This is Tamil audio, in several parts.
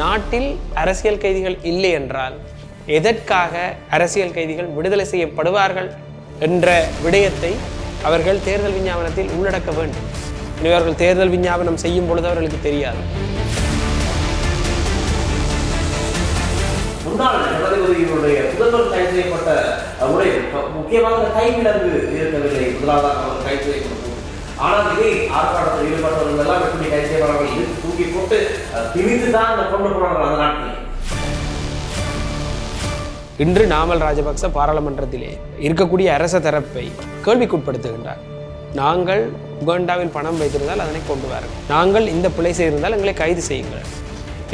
நாட்டில் அரசியல் கைதிகள் இல்லை என்றால் எதற்காக அரசியல் கைதிகள் விடுதலை செய்யப்படுவார்கள் என்ற விடயத்தை அவர்கள் தேர்தல் விஞ்ஞாபனத்தில் உள்ளடக்க வேண்டும். எனவே அவர்கள் தேர்தல் விஞ்ஞாபனம் செய்யும் பொழுது அவர்களுக்கு தெரியாது. முன்னாள் ஜனாதிபதியினுடைய முதல்வர் கைது செய்யப்பட்ட முறை முக்கியமாக இந்த கைவிலங்கு இருக்கவில்லை. முதலாவதாக அவர் கைது செய்யப்பட்டது. ஆனால் இதே ஆர்ப்பாட்டத்தில் ஈடுபட்டவர்கள் எல்லாம் எப்படி கைது செய்யப்படாமல் இழுத்து தூக்கி போட்டு திணித்து தான் அந்த கொண்டு போனார்கள் அந்த நாட்டில். இன்று நாமல் ராஜபக்ச பாராளுமன்றத்திலே இருக்கக்கூடிய அரச தரப்பை கேள்விக்குட்படுத்துகின்றார். நாங்கள் உகாண்டாவில் பணம் வைத்திருந்தால் அதனை கொண்டு வாருங்கள். நாங்கள் இந்த பிழை செய்திருந்தால் எங்களை கைது செய்யுங்கள்.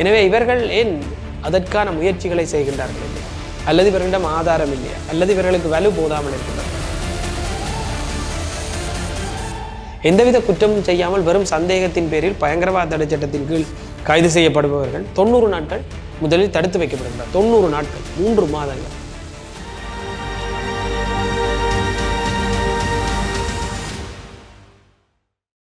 எனவே இவர்கள் ஏன் அதற்கான முயற்சிகளை செய்கின்றார்கள் இல்லையா? அல்லது இவர்களிடம் ஆதாரம் இல்லையா? அல்லது இவர்களுக்கு வலு போதாமல் இருக்கிறது எந்தவித குற்றமும் செய்யாமல் வெறும் சந்தேகத்தின் பேரில் பயங்கரவாத தடை சட்டத்தின் கீழ் கைது செய்யப்படுபவர்கள் தொண்ணூறு நாட்கள் முதலில் தடுத்து வைக்கப்படுகிறார் தொண்ணூறு நாட்கள் மூன்று மாதங்கள்.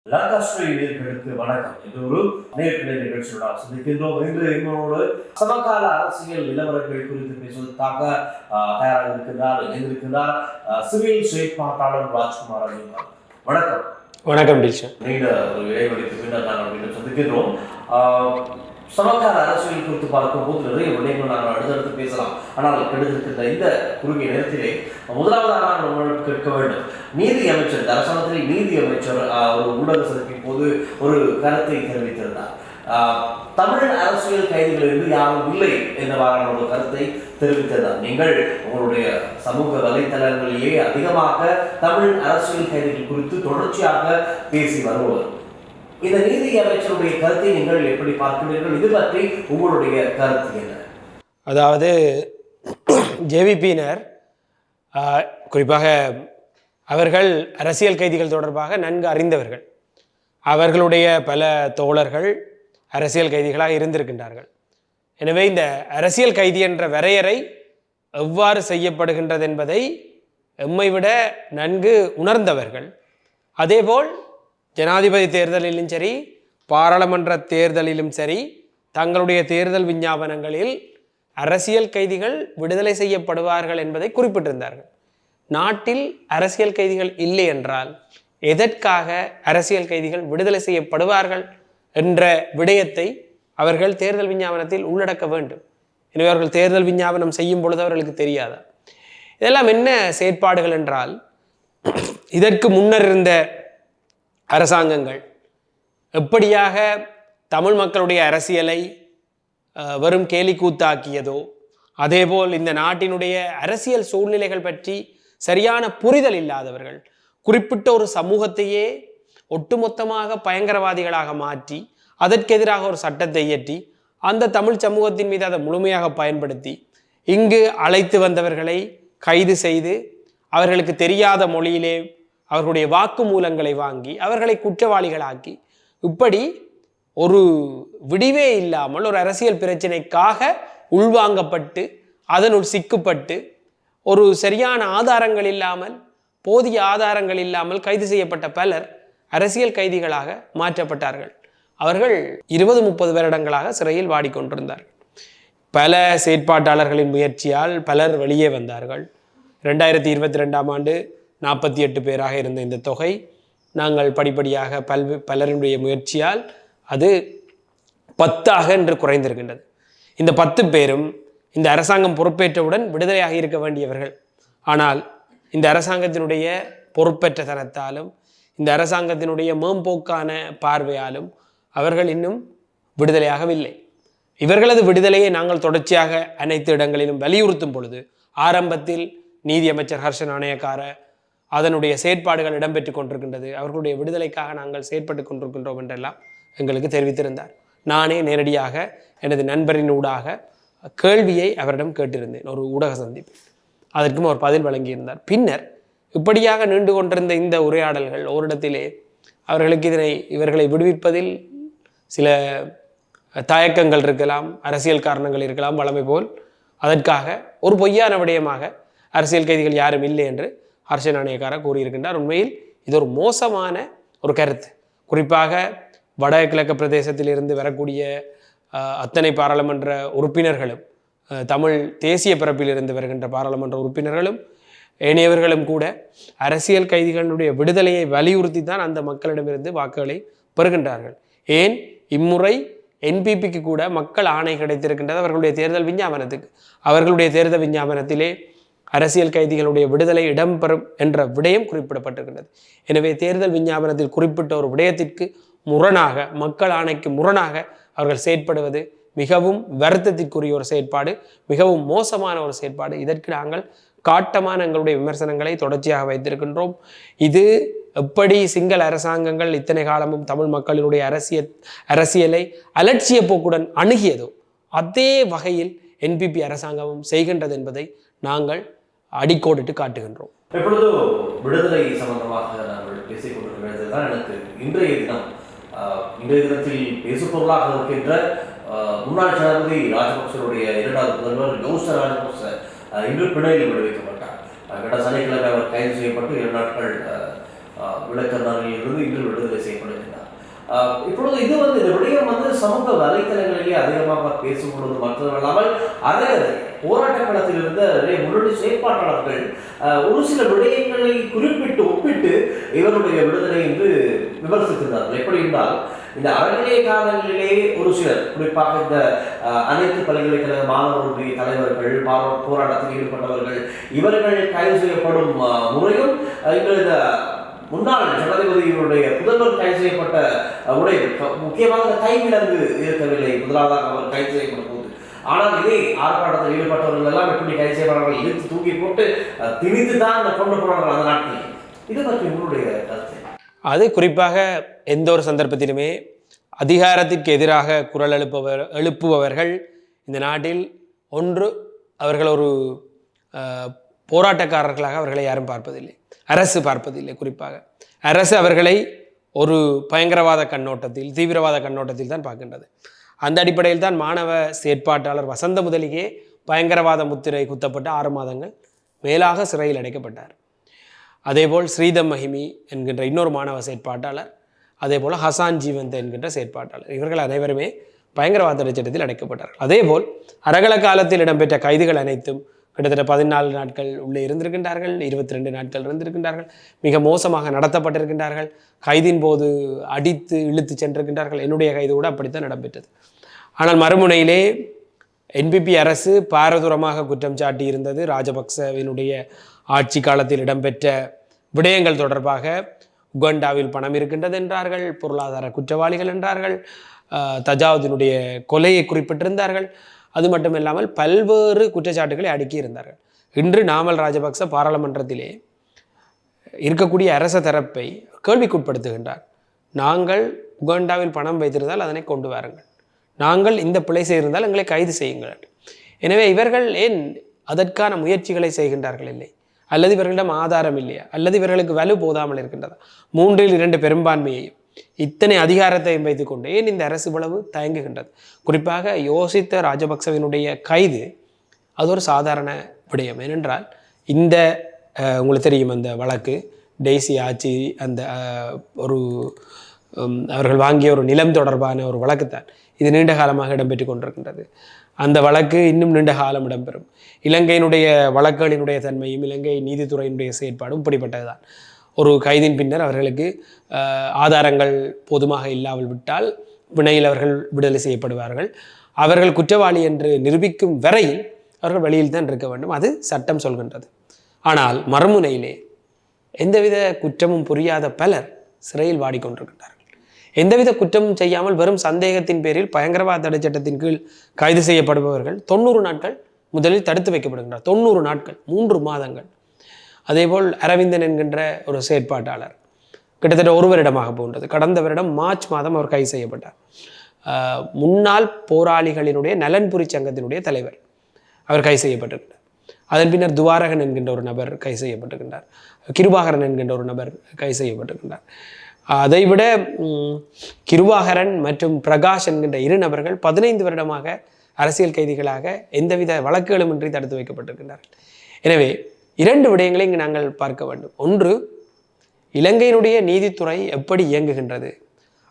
நேர்களுக்கு வணக்கம். இது ஒரு நேர்கிணை நிகழ்ச்சியுடன் சந்திக்கின்றோம். இன்று எங்களோடு சமகால அரசியல் நிலவரங்கள் குறித்து பேசுவதற்காக தயாராக இருக்கின்றார் இணைந்திருக்கின்றார் ஆஹ், சிவில் செயற்பாட்டாளர் ராஜ்குமார் வணக்கம். வணக்கம் டில்ஷன் நீண்ட ஒரு இடைவெளிக்கு பின்னர் நாங்கள் மீண்டும் சந்திக்கின்றோம். சமகால அரசியல் குறித்து பார்க்கும் போது நிறைய விடயங்கள் நாங்கள் அடுத்தடுத்து பேசலாம். ஆனால் கெடுத்திருக்கின்ற இந்த குறுகிய நேரத்திலே முதலாவதாக நான் உங்களுக்கு கேட்க வேண்டும். நீதி அமைச்சர் இந்த அரசாங்கத்தில் நீதி அமைச்சர் ஒரு ஊடக சந்திப்பின் போது ஒரு கருத்தை தெரிவித்திருந்தார். தமிழ் அரசியல் கைதிகளிலிருந்து யாரும் இல்லை என்றவாறான ஒரு கருத்தை தெரிவித்திருந்தார். நீங்கள் உங்களுடைய சமூக வலைத்தளங்களிலேயே அதிகமாக தமிழ் அரசியல் கைதிகள் குறித்து தொடர்ச்சியாக பேசி வருபவர். இந்த நீதி அமைச்சருடைய கருத்தை நீங்கள் எப்படி பார்க்கிறீர்கள்? இது பற்றி உங்களுடைய கருத்து என்ன? அதாவது ஜேவிபியினர் குறிப்பாக அவர்கள் அரசியல் கைதிகள் தொடர்பாக நன்கு அறிந்தவர்கள். அவர்களுடைய பல தோழர்கள் அரசியல் கைதிகளாக இருந்திருக்கின்றார்கள். எனவே இந்த அரசியல் கைதி என்ற வரையறை எவ்வாறு செய்யப்படுகின்றது என்பதை எம்மை விட நன்கு உணர்ந்தவர்கள். அதேபோல் ஜனாதிபதி தேர்தலிலும் சரி பாராளுமன்ற தேர்தலிலும் சரி தங்களுடைய தேர்தல் விஞ்ஞாபனங்களில் அரசியல் கைதிகள் விடுதலை செய்யப்படுவார்கள் என்பதை குறிப்பிட்டிருந்தார்கள். நாட்டில் அரசியல் கைதிகள் இல்லை என்றால் எதற்காக அரசியல் கைதிகள் விடுதலை செய்யப்படுவார்கள் என்ற விடயத்தை அவர்கள் தேர்தல் விஞ்ஞாபனத்தில் உள்ளடக்க வேண்டும். எனவே அவர்கள் தேர்தல் விஞ்ஞாபனம் செய்யும் பொழுது அவர்களுக்கு தெரியாதா? இதெல்லாம் என்ன செயற்பாடுகள் என்றால் இதற்கு முன்னர் இருந்த அரசாங்கங்கள். எப்படியாக தமிழ் மக்களுடைய அரசியலை வெறும் கேலிக்கூத்தாக்கியதோ அதேபோல் இந்த நாட்டினுடைய அரசியல் சூழ்நிலைகள் பற்றி சரியான புரிதல் இல்லாதவர்கள் குறிப்பிட்ட ஒரு சமூகத்தையே ஒட்டுமொத்தமாக பயங்கரவாதிகளாக மாற்றி அதற்கெதிராக ஒரு சட்டத்தை இயற்றி அந்த தமிழ் சமூகத்தின் மீது அதை முழுமையாக பயன்படுத்தி இங்கு அழைத்து வந்தவர்களை கைது செய்து அவர்களுக்கு தெரியாத மொழியிலே அவர்களுடைய வாக்குமூலங்களை வாங்கி அவர்களை குற்றவாளிகளாக்கி இப்படி ஒரு விடிவே இல்லாமல் ஒரு அரசியல் பிரச்சனைக்காக உள்வாங்கப்பட்டு அதனுள் சிக்குப்பட்டு ஒரு சரியான ஆதாரங்கள் இல்லாமல் போதிய ஆதாரங்கள் இல்லாமல் கைது செய்யப்பட்ட பலர் அரசியல் கைதிகளாக மாற்றப்பட்டார்கள். அவர்கள் இருபது முப்பது வருடங்களாக சிறையில் வாடிக்கொண்டிருந்தார்கள் பல செயற்பாட்டாளர்களின் முயற்சியால் பலர் வெளியே வந்தார்கள். ரெண்டாயிரத்தி இருபத்தி ரெண்டாம் ஆண்டு நாற்பத்தி எட்டு பேராக இருந்த இந்த தொகை நாங்கள் படிப்படியாக பல்வே பலருடைய முயற்சியால் அது பத்தாக என்று குறைந்திருக்கின்றது. இந்த பத்து பேரும் இந்த அரசாங்கம் பொறுப்பேற்றவுடன் விடுதலையாக இருக்க வேண்டியவர்கள். ஆனால் இந்த அரசாங்கத்தினுடைய பொறுப்பேற்ற தனத்தாலும் இந்த அரசாங்கத்தினுடைய மேம்போக்கான பார்வையாலும் அவர்கள் இன்னும் விடுதலையாகவில்லை. இவர்களது விடுதலையை நாங்கள் தொடர்ச்சியாக அனைத்து இடங்களிலும் வலியுறுத்தும் பொழுது ஆரம்பத்தில் நீதியமைச்சர் ஹர்ஷன் ஆணையக்கார அதனுடைய செயற்பாடுகள் இடம்பெற்று கொண்டிருக்கின்றது. அவர்களுடைய விடுதலைக்காக நாங்கள் செயற்பட்டு கொண்டிருக்கின்றோம் என்றெல்லாம் எங்களுக்கு தெரிவித்திருந்தார். நானே நேரடியாக எனது நண்பரின் ஊடாக கேள்வியை அவரிடம் கேட்டிருந்தேன். ஒரு ஊடக சந்திப்பு அதற்கும் அவர் பதில் வழங்கியிருந்தார். பின்னர் இப்படியாக நீண்டு கொண்டிருந்த இந்த உரையாடல்கள் ஓரிடத்திலே அவர்களுக்கு இதனை இவர்களை விடுவிப்பதில் சில தயக்கங்கள் இருக்கலாம் அரசியல் காரணங்கள் இருக்கலாம் வளமை போல். அதற்காக ஒரு பொய்யான விடயமாக அரசியல் கைதிகள் யாரும் இல்லை என்று அரசியல் நாணயக்கார கூறியிருக்கின்றார். உண்மையில் இது ஒரு மோசமான ஒரு கருத்து. குறிப்பாக வடகிழக்கு பிரதேசத்தில் இருந்து வரக்கூடிய அத்தனை பாராளுமன்ற உறுப்பினர்களும் தமிழ் தேசிய பிறப்பிலிருந்து இருந்து வருகின்ற பாராளுமன்ற உறுப்பினர்களும் ஏனையவர்களும் கூட அரசியல் கைதிகளுடைய விடுதலையை வலியுறுத்தி தான் அந்த மக்களிடமிருந்து வாக்குகளை பெறுகின்றார்கள். ஏன்? இம்முறை என்பிபிக்கு கூட மக்கள் ஆணை கிடைத்திருக்கின்றது. அவர்களுடைய தேர்தல் விஞ்ஞாபனத்துக்கு. அவர்களுடைய தேர்தல் விஞ்ஞாபனத்திலே அரசியல் கைதிகளுடைய விடுதலை இடம்பெறும் என்ற விடயம் குறிப்பிடப்பட்டிருக்கின்றது. எனவே தேர்தல் விஞ்ஞாபனத்தில் குறிப்பிட்ட ஒரு விடயத்திற்கு முரணாக மக்கள் ஆணைக்கு முரணாக அவர்கள் செயற்படுவது மிகவும் வருத்தத்திற்குரிய ஒரு செயற்பாடு மிகவும் மோசமான ஒரு செயற்பாடு. இதற்கு நாங்கள் காட்டமான எங்களுடைய விமர்சனங்களை தொடர்ச்சியாக வைத்திருக்கின்றோம். இது எப்படி சிங்கள அரசாங்கங்கள் இத்தனை காலமும் தமிழ் மக்களினுடைய அரசியல் அரசியலை அலட்சிய போக்குடன் அணுகியதோ அதே வகையில் என்பிபி அரசாங்கமும் செய்கின்றது என்பதை நாங்கள் அடிக்கோடிட்டு காட்டுகின்றோம். எப்பொழுதோ விடுதலை சம்பந்தமாக நாங்கள் பேசிக் கொண்டிருக்கிறது தான் எனக்கு இன்றைய தினம். இன்றைய தினத்தில் பேசுபொருளாக இருக்கின்ற முன்னாள் ஜனாதிபதி ராஜபக்சருடைய இரண்டாவது முதல்வர் யோச ராஜபக்ச இன்று பிணையில் விடுவிக்கப்பட்டார். கடந்த சனிக்கிழமை அவர் கைது செய்யப்பட்டு இரண்டு நாட்கள் விளக்கர்னாரில் இருந்து இன்று விடுதலை செய்யப்படுகின்றார் இப்பொழுது இது வந்து இந்த விடயம் வந்து சமூக வலைத்தளங்களிலேயே அதிகமாக பேசப்படுவது மட்டுமல்லாமல் அறகதை போராட்ட களத்தில் இருந்த முன்னணி செயற்பாட்டாளர்கள் ஒரு சில விடயங்களை குறிப்பிட்டு ஒப்பிட்டு இவருடைய விடுதலை என்று விமர்சித்திருந்தார்கள் எப்படி என்றால் இந்த அறநிலைய காலங்களிலே ஒரு சிலர் குறிப்பாக இந்த அனைத்து பல்கலைக்கழக மாணவர்களுடைய தலைவர்கள் மாணவ போராட்டத்தில் ஈடுபட்டவர்கள் இவர்கள் கைது செய்யப்படும் முறையும் ஆஹ், இந்த முன்னாள் ஜனாதிபதியினுடைய புதல்வர் கைது செய்யப்பட்ட உடைய உடை க- முக்கியமாக இந்த கைவிலங்கு இருக்கவில்லை. முதலாவதாக அவர் கைது செய்யப்படும் போது. ஆனால் இதே ஆர்ப்பாட்டத்தில் ஈடுபட்டவர்கள் எல்லாம் எப்படி கைது செய்யப்படார்கள் இழுத்து தூக்கி போட்டு திணித்து தான் கொண்டு போனார்கள் அந்த நாட்டில். இது பற்றி உங்களுடைய கருத்து அது குறிப்பாக எந்த ஒரு சந்தர்ப்பத்திலுமே அதிகாரத்திற்கு எதிராக குரல் எழுப்பவர் எழுப்புபவர்கள் இந்த நாட்டில் ஒன்று அவர்கள் ஒரு போராட்டக்காரர்களாக அவர்களை யாரும் பார்ப்பதில்லை. அரசு பார்ப்பதில்லை குறிப்பாக. அரசு அவர்களை ஒரு பயங்கரவாத கண்ணோட்டத்தில் தீவிரவாத கண்ணோட்டத்தில் தான் பார்க்கின்றது. அந்த அடிப்படையில் தான் மாணவ செயற்பாட்டாளர் வசந்த முதலியே பயங்கரவாத முத்திரை குத்தப்பட்டு ஆறு மாதங்கள் மேலாக சிறையில் அடைக்கப்பட்டார். அதேபோல் ஸ்ரீதம் மஹிமி என்கின்ற இன்னொரு மாணவ செயற்பாட்டாளர் அதேபோல் ஹசான் ஜீவந்த் என்கின்ற செயற்பாட்டாளர் இவர்கள் அனைவருமே பயங்கரவாத சட்டத்தில் அடைக்கப்பட்டார்கள். அதேபோல் அரகல காலத்தில் இடம்பெற்ற கைதுகள் அனைத்தும் கிட்டத்தட்ட பதினாலு நாட்கள் உள்ளே இருந்திருக்கின்றார்கள் இருபத்தி ரெண்டு நாட்கள் இருந்திருக்கின்றார்கள். மிக மோசமாக நடத்தப்பட்டிருக்கின்றார்கள். கைதின் போது அடித்து இழுத்து சென்றிருக்கின்றார்கள். என்னுடைய கைது கூட அப்படித்தான் இடம்பெற்றது. ஆனால் மறுமுனையிலே என்பிபி அரசு பாரதூரமாக குற்றம் சாட்டி இருந்தது ராஜபக்சவினுடைய ஆட்சி காலத்தில் இடம்பெற்ற விடயங்கள் தொடர்பாக உகண்டாவில் பணம் இருக்கின்றது என்றார்கள் பொருளாதார குற்றவாளிகள் என்றார்கள் தஜாவுதினுடைய கொலையை குறிப்பிட்டிருந்தார்கள். அது மட்டுமில்லாமல் பல்வேறு குற்றச்சாட்டுகளை அடுக்கி இருந்தார்கள் இன்று நாமல் ராஜபக்ச பாராளுமன்றத்திலே இருக்கக்கூடிய அரச தரப்பை கேள்விக்குட்படுத்துகின்றார். நாங்கள் உகாண்டாவில் பணம் வைத்திருந்தால் அதனை கொண்டு வாருங்கள். நாங்கள் இந்த பிழை செய்திருந்தால் எங்களை கைது செய்யுங்கள் எனவே இவர்கள் ஏன் அதற்கான முயற்சிகளை செய்கின்றார்கள் இல்லை? அல்லது இவர்களிடம் ஆதாரம் இல்லையா? அல்லது இவர்களுக்கு வலு போதாமல் இருக்கின்றதா? மூன்றில் இரண்டு பெரும்பான்மையையும் இத்தனை அதிகாரத்தை வைத்துக் கொண்டு ஏன் இந்த அரசு இவ்வளவு தயங்குகின்றது? குறிப்பாக யோசித்த ராஜபக்சவினுடைய கைது அது ஒரு சாதாரண விடயம். ஏனென்றால் இந்த உங்களுக்கு தெரியும் அந்த வழக்கு டெய்சி ஆட்சி அந்த ஒரு அவர்கள் வாங்கிய ஒரு நிலம் தொடர்பான ஒரு வழக்குத்தான் இது நீண்ட காலமாக இடம்பெற்று கொண்டிருக்கின்றது. அந்த வழக்கு இன்னும் நீண்ட காலம் இடம்பெறும். இலங்கையினுடைய வழக்குகளினுடைய தன்மையும் இலங்கை நீதித்துறையினுடைய செயற்பாடும் இப்படிப்பட்டதுதான். ஒரு கைதின் பின்னர் அவர்களுக்கு ஆதாரங்கள் போதுமாக இல்லாமல் விட்டால் வினையில் அவர்கள் விடுதலை செய்யப்படுவார்கள். அவர்கள் குற்றவாளி என்று நிரூபிக்கும் வரையில் அவர்கள் வெளியில் தான் இருக்க வேண்டும். அது சட்டம் சொல்கின்றது. ஆனால் மறுமுனையிலே எந்தவித குற்றமும் புரியாத பலர் சிறையில் வாடிக்கொண்டிருக்கின்றார்கள். எந்தவித குற்றமும் செய்யாமல் வெறும் சந்தேகத்தின் பேரில் பயங்கரவாத தடை சட்டத்தின் கீழ் கைது செய்யப்படுபவர்கள் தொண்ணூறு நாட்கள் முதலில் தடுத்து வைக்கப்படுகின்றனர் தொண்ணூறு நாட்கள் மூன்று மாதங்கள். அதேபோல் அரவிந்தன் என்கின்ற ஒரு செயற்பாட்டாளர். கிட்டத்தட்ட ஒரு வருடமாக போன்றது. கடந்த வருடம் மார்ச் மாதம் அவர் கைது செய்யப்பட்டார். முன்னாள் போராளிகளினுடைய நலன்புரி சங்கத்தினுடைய தலைவர் அவர் கைது செய்யப்பட்டிருக்கிறார். அதன் பின்னர் துவாரகன் என்கின்ற ஒரு நபர் கைது செய்யப்பட்டிருக்கின்றார் கிருபாகரன் என்கின்ற ஒரு நபர் கைது செய்யப்பட்டிருக்கின்றார் அதைவிட கிருபாகரன் மற்றும் பிரகாஷ் என்கின்ற இரு நபர்கள் பதினைந்து வருடமாக அரசியல் கைதிகளாக எந்தவித வழக்குகளுமின்றி தடுத்து வைக்கப்பட்டிருக்கின்றார்கள் எனவே இரண்டு விடயங்களை இங்கு நாங்கள் பார்க்க வேண்டும். ஒன்று இலங்கையினுடைய நீதித்துறை எப்படி இயங்குகின்றது?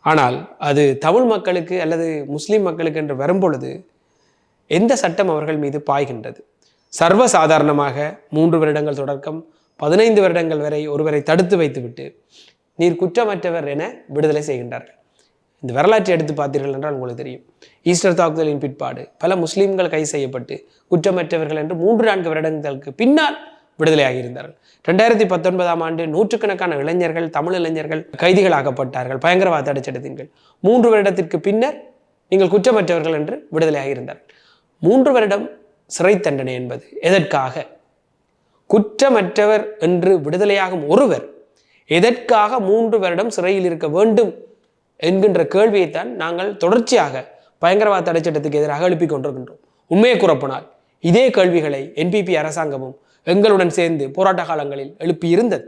ஆனால் அது தமிழ் மக்களுக்கு அல்லது முஸ்லீம் மக்களுக்கு என்று வரும்பொழுது எந்த சட்டம் அவர்கள் மீது பாய்கின்றது? சர்வசாதாரணமாக மூன்று வருடங்கள் தொடக்கம் பதினைந்து வருடங்கள் வரை ஒருவரை தடுத்து வைத்துவிட்டு நீர் குற்றமற்றவர் என விடுதலை செய்கின்றார்கள். இந்த வரலாற்றை எடுத்து பார்த்தீர்கள் என்றால் உங்களுக்கு தெரியும். ஈஸ்டர் தாக்குதலின் பிற்பாடு பல முஸ்லீம்கள் கைது செய்யப்பட்டு குற்றமற்றவர்கள் என்று மூன்று நான்கு வருடங்களுக்கு பின்னால் விடுதலையாகியிருந்தார்கள். ரெண்டாயிரத்தி பத்தொன்பதாம் ஆண்டு நூற்றுக்கணக்கான இளைஞர்கள் தமிழ் இளைஞர்கள் கைதிகளாக்கப்பட்டார்கள் பயங்கரவாத தடைச்சட்டத்தின் மூன்று வருடத்திற்கு பின்னர் நீங்கள் குற்றமற்றவர்கள் என்று விடுதலையாகியிருந்தார்கள். மூன்று வருடம் சிறை தண்டனை என்பது எதற்காக? குற்றமற்றவர் என்று விடுதலையாகும் ஒருவர் எதற்காக மூன்று வருடம் சிறையில் இருக்க வேண்டும் என்கின்ற கேள்வியைத்தான் நாங்கள் தொடர்ச்சியாக பயங்கரவாத தடைச்சட்டத்துக்கு எதிராக எழுப்பிக் கொண்டிருக்கின்றோம். உண்மையை கூறப்போனால் இதே கேள்விகளை என்பிபி அரசாங்கமும் எங்களுடன் சேர்ந்து போராட்ட காலங்களில் எழுப்பியிருந்தது.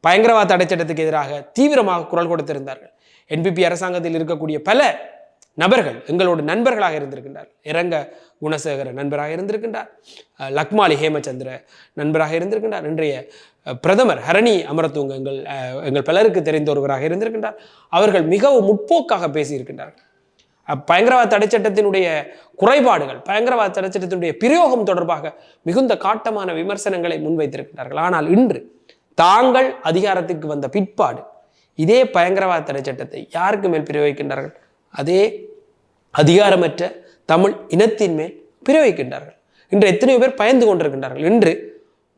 பயங்கரவாத தடைச்சட்டத்துக்கு எதிராக தீவிரமாக குரல் கொடுத்திருந்தார்கள். என்பிபி அரசாங்கத்தில் இருக்கக்கூடிய பல நபர்கள் எங்களோட நண்பர்களாக இருந்திருக்கின்றார் இறங்க குணசேகர நண்பராக இருந்திருக்கின்றார். லக்மாலி ஹேமச்சந்திர நண்பராக இருந்திருக்கின்றார். இன்றைய பிரதமர் ஹரணி அமரத்துங்க எங்கள் எங்கள் பலருக்கு தெரிந்த ஒருவராக இருந்திருக்கின்றார். அவர்கள் மிகவும் முற்போக்காக பேசியிருக்கின்றார்கள். பயங்கரவாத தடைச்சட்டத்தினுடைய குறைபாடுகள் பயங்கரவாத தடைச்சட்டத்தினுடைய பிரயோகம் தொடர்பாக மிகுந்த காட்டமான விமர்சனங்களை முன்வைத்திருக்கிறார்கள். ஆனால் இன்று தாங்கள் அதிகாரத்துக்கு வந்த பிற்பாடு இதே பயங்கரவாத தடைச்சட்டத்தை யாருக்கு மேல் பிரயோகிக்கின்றார்கள்? அதே அதிகாரமற்ற தமிழ் இனத்தின் மேல் பிரயோகிக்கின்றார்கள். இன்று எத்தனையோ பேர் பயந்து கொண்டிருக்கின்றார்கள். இன்று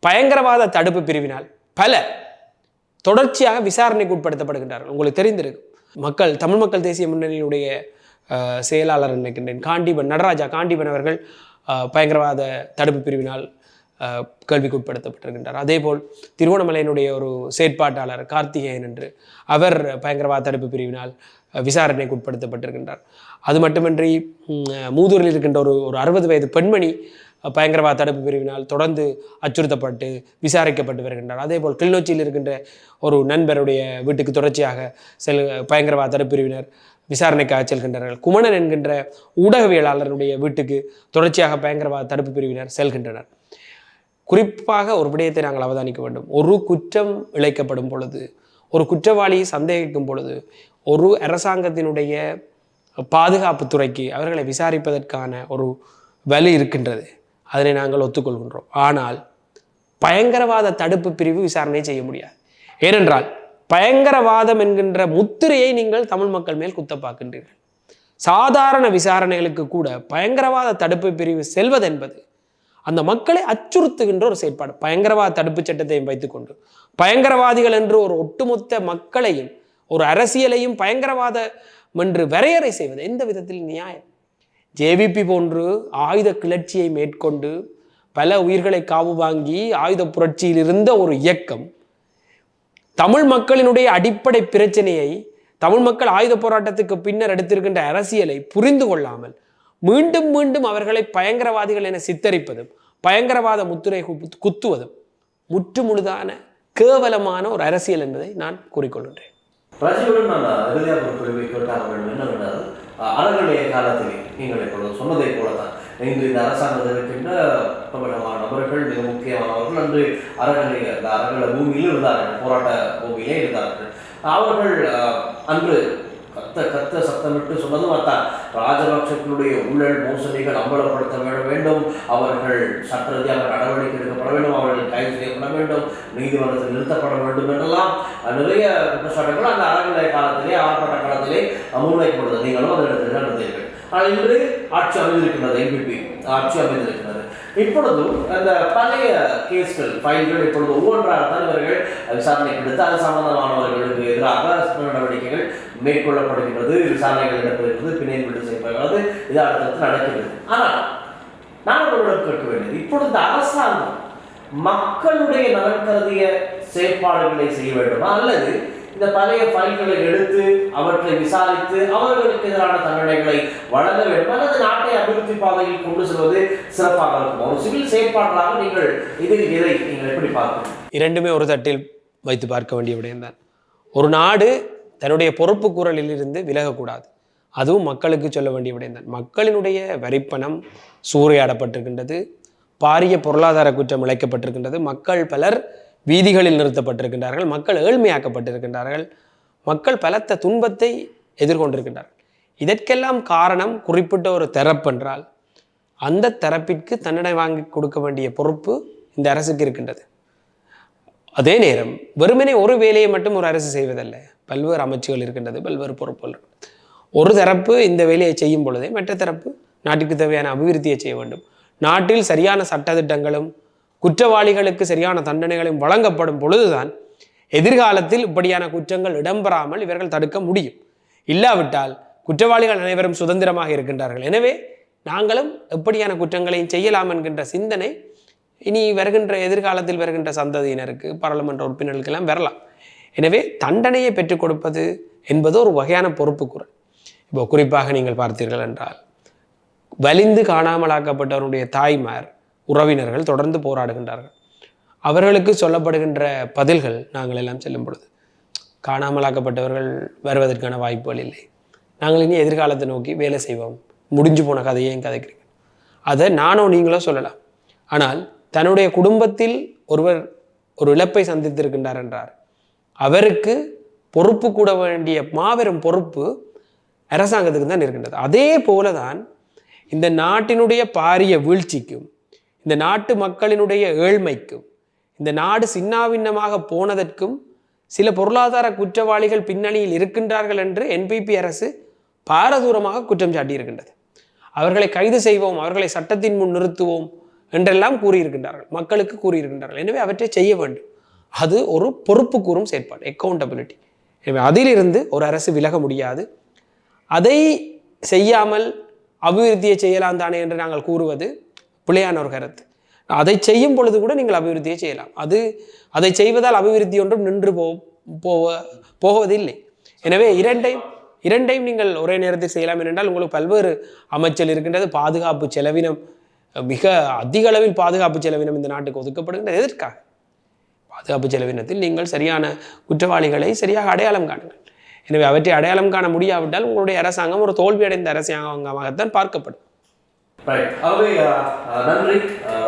பயங்கரவாத தடுப்பு பிரிவினால் பலர் தொடர்ச்சியாக விசாரணைக்கு உட்படுத்தப்படுகின்றார்கள். உங்களுக்கு தெரிந்திருக்கும். மக்கள் தமிழ் மக்கள் தேசிய முன்னணியுடைய செயலாளர் நினைக்கின்றேன். காண்டிபன் நடராஜா காண்டிபன் அவர்கள் பயங்கரவாத தடுப்பு பிரிவினால் அஹ், கேள்விக்கு உட்படுத்தப்பட்டிருக்கின்றார் அதேபோல் திருவண்ணாமலையினுடைய ஒரு செயற்பாட்டாளர் கார்த்திகேயன் என்று அவர் பயங்கரவாத தடுப்பு பிரிவினால் விசாரணைக்கு உட்படுத்தப்பட்டிருக்கின்றார் அது மட்டுமின்றி மூதூரில் இருக்கின்ற ஒரு ஒரு அறுபது வயது பெண்மணி பயங்கரவாத தடுப்பு பிரிவினால் தொடர்ந்து அச்சுறுத்தப்பட்டு விசாரிக்கப்பட்டு வருகின்றார். அதேபோல் கிளிநொச்சியில் இருக்கின்ற ஒரு நண்பருடைய வீட்டுக்கு தொடர்ச்சியாக செல் பயங்கரவாத தடுப்பு பிரிவினர் விசாரணைக்காக செல்கின்றார்கள் குமணன் என்கின்ற ஊடகவியலாளருடைய வீட்டுக்கு தொடர்ச்சியாக பயங்கரவாத தடுப்பு பிரிவினர் செல்கின்றனர். குறிப்பாக ஒரு விடயத்தை நாங்கள் அவதானிக்க வேண்டும். ஒரு குற்றம் இழைக்கப்படும் பொழுது ஒரு குற்றவாளியை சந்தேகிக்கும் பொழுது ஒரு அரசாங்கத்தினுடைய பாதுகாப்பு துறைக்கு அவர்களை விசாரிப்பதற்கான ஒரு வலி இருக்கின்றது. அதனை நாங்கள் ஒத்துக்கொள்கின்றோம். ஆனால் பயங்கரவாத தடுப்பு பிரிவு விசாரணை செய்ய முடியாது. ஏனென்றால் பயங்கரவாதம் என்கின்ற முத்திரையை நீங்கள் தமிழ் மக்கள் மேல் குத்த பார்க்கின்றீர்கள். சாதாரண விசாரணைகளுக்கு கூட பயங்கரவாத தடுப்பு பிரிவு செல்வதென்பது அந்த மக்களை அச்சுறுத்துகின்ற ஒரு செயற்பாடு. பயங்கரவாத தடுப்பு சட்டத்தையும் வைத்துக்கொண்டு பயங்கரவாதிகள் என்று ஒரு ஒட்டுமொத்த மக்களையும் ஒரு அரசியலையும் பயங்கரவாதம் என்று வரையறை செய்வது எந்த விதத்தில் நியாயம்? ஜேவிபி போன்று ஆயுத கிளர்ச்சியை மேற்கொண்டு பல உயிர்களை காவு வாங்கி ஆயுத புரட்சியில் இருந்த ஒரு இயக்கம் தமிழ் மக்களினுடைய அடிப்படை பிரச்சனையை தமிழ் மக்கள் ஆயுத போராட்டத்துக்கு பின்னர் எடுத்திருக்கின்ற அரசியலை புரிந்து கொள்ளாமல் மீண்டும் மீண்டும் அவர்களை பயங்கரவாதிகள் என சித்தரிப்பதும் பயங்கரவாத முத்திரை குத்துவதும் முற்று முழுதான கேவலமான ஒரு அரசியல் என்பதை நான் கூறிக்கொள்கின்றேன். காலத்திலே நீங்கள் இப்பொழுது சொன்னதை இன்று இந்த அரசாங்கத்தில் இருக்கின்ற பிரபலமான நபர்கள் மிக முக்கியமானவர்கள். அன்று அறநிலைய அந்த அறநிலை பூமியில் இருந்தார்கள். போராட்ட பூமியிலே இருந்தார்கள். அவர்கள் அன்று கத்த கத்த சத்தமிட்டு சொன்னதும் அத்தான். ராஜபக்சர்களுடைய ஊழல் மோசடிகள் அம்பலப்படுத்த வேண்டும். அவர்கள் சட்ட ரீதியாக நடவடிக்கை எடுக்கப்பட வேண்டும். அவர்கள் கைது செய்யப்பட வேண்டும். நீதிமன்றத்தில் நிறுத்தப்பட வேண்டும் என்றெல்லாம் நிறைய குற்றச்சாட்டுகள் அந்த அறநிலை காலத்திலே ஆர்ப்பாட்ட காலத்திலே முன்வைக்கப்படுது நீங்களும் அதில் இன்று ஆட்சி அமைந்திருக்கின்றது என்பிபி ஆட்சி அமைந்திருக்கிறது இப்பொழுது அந்த பழைய கேஸ்கள் ஃபைல்கள் இப்பொழுது ஒவ்வொன்றாக தான் இவர்கள் விசாரணைக்கு எடுத்து அது சம்பந்தமானவர்களுக்கு எதிராக நடவடிக்கைகள் மேற்கொள்ளப்படுகின்றது விசாரணைகள் இடம்பெறுகிறது பிணையில் விடு செய்யப்படுகிறது இது அடுத்தடுத்து நடக்கிறது. ஆனால் நான் உங்களிடம் கேட்க வேண்டியது இப்பொழுது அரசாங்கம் மக்களுடைய நலன் கருதிய செயற்பாடுகளை செய்ய வேண்டுமா? அல்லது இந்த பழைய ஃபைல்களை எடுத்து அவற்றை விசாரித்து அவர்களுக்கு எதிரான தண்டனைகளை வழங்க வேண்டும். அல்லது நாட்டை அபிவிருத்தி பாதையில் கொண்டு செல்வது சிறப்பாக இருக்கும். ஒரு சிவில் செயற்பாடுகளாக நீங்கள் இதில் எதை நீங்கள் எப்படி பார்க்கணும் இரண்டுமே ஒரு தட்டில் வைத்து பார்க்க வேண்டிய விடயம்தான் ஒரு நாடு தன்னுடைய பொறுப்பு குரலிலிருந்து விலகக்கூடாது. அதுவும் மக்களுக்கு சொல்ல வேண்டிய விடயம்தான் மக்களினுடைய வரிப்பணம் சூறையாடப்பட்டிருக்கின்றது. பாரிய பொருளாதார குற்றம் இழைக்கப்பட்டிருக்கின்றது. மக்கள் பலர் வீதிகளில் நிறுத்தப்பட்டிருக்கின்றார்கள் மக்கள் ஏழ்மையாக்கப்பட்டிருக்கின்றார்கள் மக்கள் பலத்த துன்பத்தை எதிர்கொண்டிருக்கின்றார்கள். இதற்கெல்லாம் காரணம் குறிப்பிட்ட ஒரு தரப்பு என்றால் அந்த தரப்பிற்கு தண்டனை வாங்கி கொடுக்க வேண்டிய பொறுப்பு இந்த அரசுக்கு இருக்கின்றது. அதே நேரம் வெறுமனே ஒரு வேலையை மட்டும் ஒரு அரசு செய்வதல்ல பல்வேறு அமைச்சுகள் இருக்கின்றது பல்வேறு பொறுப்புகள் ஒரு தரப்பு இந்த வேலையை செய்யும் பொழுதே மற்ற தரப்பு நாட்டிற்கு தேவையான அபிவிருத்தியை செய்ய வேண்டும். நாட்டில் சரியான சட்டதிட்டங்களும் குற்றவாளிகளுக்கு சரியான தண்டனைகளும் வழங்கப்படும் பொழுதுதான் எதிர்காலத்தில் இப்படியான குற்றங்கள் இடம்பெறாமல் இவர்கள் தடுக்க முடியும். இல்லாவிட்டால் குற்றவாளிகள் அனைவரும் சுதந்திரமாக இருக்கின்றார்கள். எனவே நாங்களும் எப்படியான குற்றங்களையும் செய்யலாம் என்கின்ற சிந்தனை இனி வருகின்ற எதிர்காலத்தில் வருகின்ற சந்ததியினருக்கு பாராளுமன்ற உறுப்பினர்களுக்கெல்லாம் வரலாம். எனவே தண்டனையை பெற்றுக் கொடுப்பது என்பது ஒரு வகையான பொறுப்புக்குறல். இப்போ குறிப்பாக நீங்கள் பார்த்தீர்கள் என்றால் வலிந்து காணாமலாக்கப்பட்டவருடைய தாய்மார் உறவினர்கள் தொடர்ந்து போராடுகின்றார்கள். அவர்களுக்கு சொல்லப்படுகின்ற பதில்கள் நாங்கள் எல்லாம் செல்லும் பொழுது காணாமலாக்கப்பட்டவர்கள் வருவதற்கான வாய்ப்புகள் இல்லை. நாங்கள் இனி எதிர்காலத்தை நோக்கி வேலை செய்வோம். முடிஞ்சு போன கதையை ஏன் கதைக்கிறீங்க அதை நானோ நீங்களோ சொல்லலாம். ஆனால் தன்னுடைய குடும்பத்தில் ஒருவர் ஒரு இழப்பை சந்தித்திருக்கின்றார் என்றார். அவருக்கு பொறுப்பு கூட வேண்டிய மாபெரும் பொறுப்பு அரசாங்கத்துக்கு தான் இருக்கின்றது. அதே போல தான் இந்த நாட்டினுடைய பாரிய வீழ்ச்சிக்கும் இந்த நாட்டு மக்களினுடைய ஏழ்மைக்கும் இந்த நாடு சின்னாவின்னமாக போனதற்கும் சில பொருளாதார குற்றவாளிகள் பின்னணியில் இருக்கின்றார்கள் என்று என்பிபி அரசு பாரதூரமாக குற்றம் சாட்டியிருக்கின்றது. அவர்களை கைது செய்வோம் அவர்களை சட்டத்தின் முன் நிறுத்துவோம் என்றெல்லாம் கூறியிருக்கின்றார்கள். மக்களுக்கு கூறியிருக்கின்றார்கள். எனவே அவற்றை செய்ய வேண்டும். அது ஒரு பொறுப்பு கூறும் செயற்பாடு அக்கௌண்டபிலிட்டி எனவே அதிலிருந்து ஒரு அரசு விலக முடியாது. அதை செய்யாமல் அபிவிருத்தியை செய்யலாம் தானே என்று நாங்கள் கூறுவது பிள்ளையான ஒரு கருத்து. அதை செய்யும் பொழுது கூட நீங்கள் அபிவிருத்தியை செய்யலாம். அது அதை செய்வதால் அபிவிருத்தி ஒன்றும் நின்று போ போவ போவதில்லை எனவே இரண்டையும் இரண்டையும் நீங்கள் ஒரே நேரத்தில் செய்யலாம் என்றால் உங்களுக்கு பல்வேறு அமைச்சல் இருக்கின்றது. பாதுகாப்பு செலவினம் மிக அதிக அளவில் பாதுகாப்பு செலவினம் இந்த நாட்டுக்கு ஒதுக்கப்படுகின்றது. எதற்காக? பாதுகாப்பு செலவினத்தில் நீங்கள் சரியான குற்றவாளிகளை சரியாக அடையாளம் காணுங்கள். எனவே அவற்றை அடையாளம் காண முடியாவிட்டால் உங்களுடைய அரசாங்கம் ஒரு தோல்வியடைந்த அரசாங்கமாகத்தான் பார்க்கப்படும். ரைட் ஆகவே நன்றி.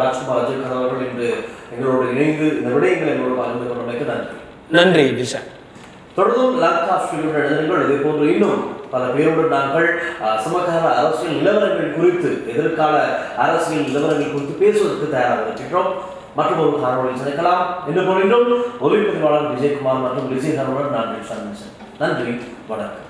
ராஜ்குமார் அஜய்கர் அவர்கள் இன்று எங்களோடு இணைந்து இந்த விடயங்களை எங்களோடு பகிர்ந்து கொண்டமைக்கு நன்றி நன்றி டிஷான் தொடர்ந்தும் லங்கா ஸ்ரீலுடன் எழுதுங்கள் இதே போன்று இன்னும் பல பேருடன் நாங்கள் சமகால அரசியல் நிலவரங்கள் குறித்து எதிர்கால அரசியல் நிலவரங்கள் குறித்து பேசுவதற்கு தயாராக இருக்கின்றோம். மற்றும் ஒரு காணொலியில் சந்திக்கலாம். என்று போன்றோம் ஒளிப்பதிவாளர் விஜயகுமார் மற்றும் விஜயகாருடன் நான் நன்றி வணக்கம்.